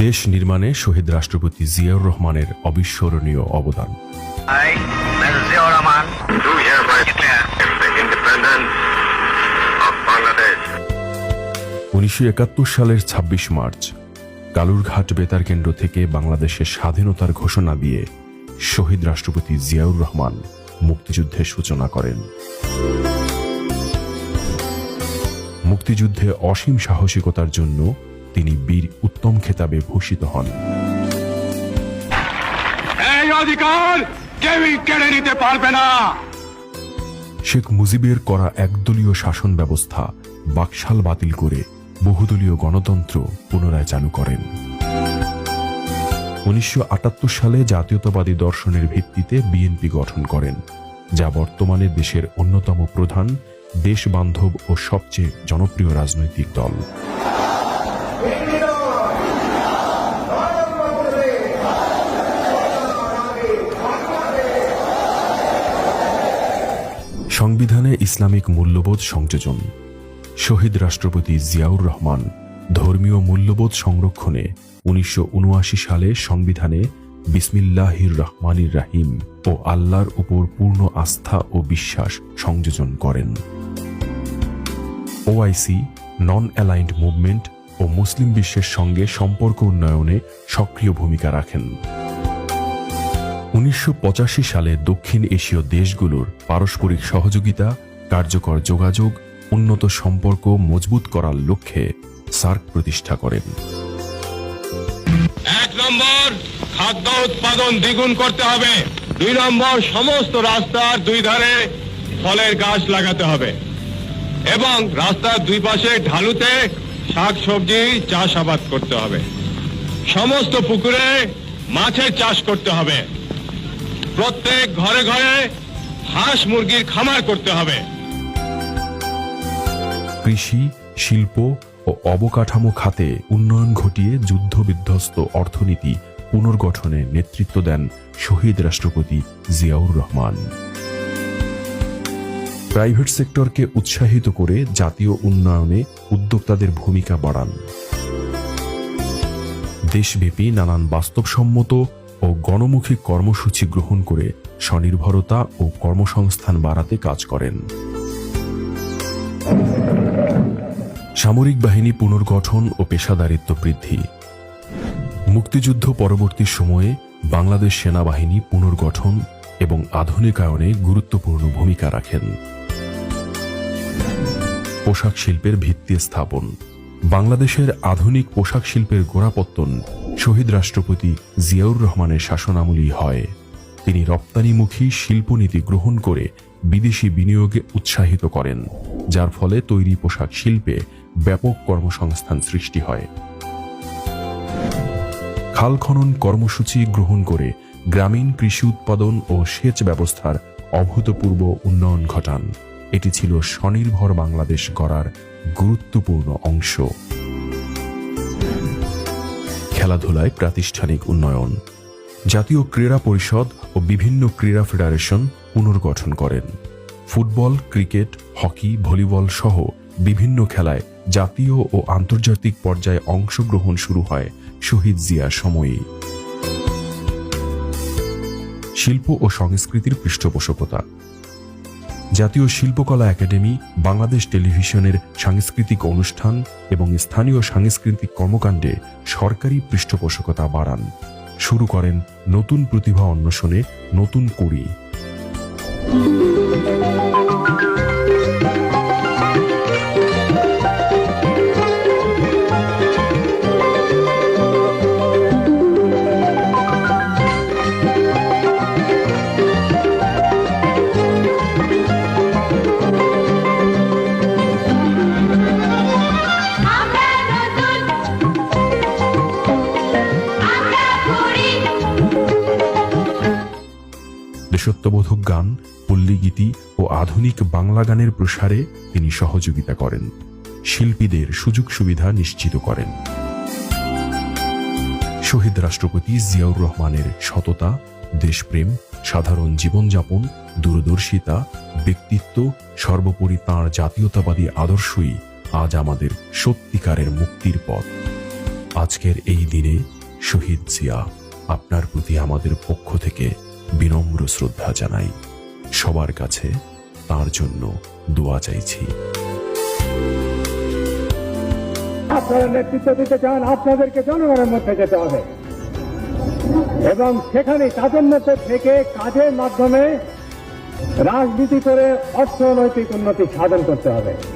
দেশ নির্মাণে শহীদ রাষ্ট্রপতি জিয়াউর রহমানের অবিস্মরণীয় অবদান. উনিশশো একাত্তর সালের ২৬ মার্চ কালুরঘাট বেতার কেন্দ্র থেকে বাংলাদেশের স্বাধীনতার ঘোষণা দিয়ে শহীদ রাষ্ট্রপতি জিয়াউর রহমান মুক্তিযুদ্ধের সূচনা করেন মুক্তিযুদ্ধে অসীম সাহসিকতার জন্য তিনি বীর উত্তম খেতাবে ভূষিত হন। এই অধিকার কেউই কেড়ে নিতে পারবে না। শেখ মুজিবের করা একদলীয় শাসন ব্যবস্থা বাকশাল বাতিল করে বহুদলীয় গণতন্ত্র পুনরায় চালু করেন। উনিশশো আটাত্তর সালে জাতীয়তাবাদী দর্শনের ভিত্তিতে বিএনপি গঠন করেন যা বর্তমানে দেশের অন্যতম প্রধান দেশবান্ধব ও সবচেয়ে জনপ্রিয় রাজনৈতিক দল। সংবিধানে ইসলামিক মূল্যবোধ সংযোজন। শহীদ রাষ্ট্রপতি জিয়াউর রহমান ধর্মীয় মূল্যবোধ সংরক্ষণে উনিশশো উনআশি সালে সংবিধানে বিসমিল্লাহির রহমানির রাহিম ও আল্লাহর উপর পূর্ণ আস্থা ও বিশ্বাস সংযোজন করেন। ওআইসি নন অ্যালাইন্ড মুভমেন্ট ও মুসলিম বিশ্বের সঙ্গে সম্পর্ক উন্নয়নে সক্রিয় ভূমিকা রাখেন। উনিশশো পঁচাশি সালে দক্ষিণ এশীয় দেশগুলোর পারস্পরিক সহযোগিতা, কার্যকর যোগাযোগ, উন্নত সম্পর্ক মজবুত করার লক্ষ্যে সার্ক প্রতিষ্ঠা করেন। এক নম্বর, খাদ্য উৎপাদন দ্বিগুণ করতে হবে। দুই নম্বর, সমস্ত রাস্তার দুই ধারে ফলের গাছ লাগাতে হবে। এবং রাস্তার দুই পাশে ঢালুতে শাক, সবজি চাষাবাদ করতে হবে। সমস্ত পুকুরে মাছের চাষ করতে হবে। প্রত্যেক ঘরে ঘরে হাঁস মুরগির খামার করতে হবে। কৃষি, শিল্প ও অবকাঠামো খাতে উন্নয়ন ঘটিয়ে যুদ্ধ বিধ্বস্ত অর্থনীতি পুনর্গঠনে নেতৃত্ব দেন শহীদ রাষ্ট্রপতি জিয়াউর রহমান। প্রাইভেট সেক্টরকে উৎসাহিত করে জাতীয় উন্নয়নে উদ্যোক্তাদের ভূমিকা বাড়ান। দেশব্যাপী নানান বাস্তবসম্মত ও গণমুখী কর্মসূচি গ্রহণ করে স্বনির্ভরতা ও কর্মসংস্থান বাড়াতে কাজ করেন। সামরিক বাহিনী পুনর্গঠন ও পেশাদারিত্ব বৃদ্ধি। মুক্তিযুদ্ধ পরবর্তী সময়ে বাংলাদেশ সেনাবাহিনী পুনর্গঠন এবং আধুনিকায়নে গুরুত্বপূর্ণ ভূমিকা রাখেন। পোশাক শিল্পের ভিত্তি স্থাপন। বাংলাদেশের আধুনিক পোশাক শিল্পের গোড়াপত্তন শহীদ রাষ্ট্রপতি জিয়াউর রহমানের শাসনামলেই হয়। তিনি রপ্তানিমুখী শিল্পনীতি গ্রহণ করে বিদেশি বিনিয়োগে উৎসাহিত করেন, যার ফলে তৈরি পোশাক শিল্পে ব্যাপক কর্মসংস্থান সৃষ্টি হয়। খাল খনন কর্মসূচি গ্রহণ করে গ্রামীণ কৃষি উৎপাদন ও সেচ ব্যবস্থার অভূতপূর্ব উন্নয়ন ঘটান। এটি ছিল স্বনির্ভর বাংলাদেশ গড়ার গুরুত্বপূর্ণ অংশ। খেলাধুলায় প্রাতিষ্ঠানিক উন্নয়ন। জাতীয় ক্রীড়া পরিষদ ও বিভিন্ন ক্রীড়া ফেডারেশন পুনর্গঠন করেন। ফুটবল, ক্রিকেট, হকি, ভলিবল সহ বিভিন্ন খেলায় জাতীয় ও আন্তর্জাতিক পর্যায়ে অংশগ্রহণ শুরু হয় শহীদ জিয়ার সময়েই শিল্প ও সংস্কৃতির পৃষ্ঠপোষকতা জাতীয় শিল্পকলা একাডেমি, বাংলাদেশ টেলিভিশনের সাংস্কৃতিক অনুষ্ঠান এবং স্থানীয় সাংস্কৃতিক কর্মকাণ্ডে সরকারি পৃষ্ঠপোষকতা বাড়ান। শুরু করেন নতুন প্রতিভা অন্বেষণে নতুন কড়ি। দেশত্ববোধক গান, পল্লীগীতি ও আধুনিক বাংলা গানের প্রসারে তিনি সহযোগিতা করেন। শিল্পীদের সুযোগ সুবিধা নিশ্চিত করেন। শহীদ রাষ্ট্রপতি জিয়াউর রহমানের সততা, দেশপ্রেম, সাধারণ জীবনযাপন, দূরদর্শিতা, ব্যক্তিত্ব, সর্বোপরি তাঁর জাতীয়তাবাদী আদর্শই আজ আমাদের সত্যিকারের মুক্তির পথ। আজকের এই দিনে শহীদ জিয়া আপনার প্রতি আমাদের পক্ষ থেকে বিনম্র শ্রদ্ধা জানাই। সবার কাছে তার জন্য দোয়া চাইছি। আপনারা নেতৃত্ব দিতে চান, আপনাদেরকে জনগণের মধ্যে যেতে হবে। এবং সেখানে তাদের মধ্যে থেকে কাজের মাধ্যমে রাজনীতি করে অর্থনৈতিক উন্নতি সাধন করতে হবে।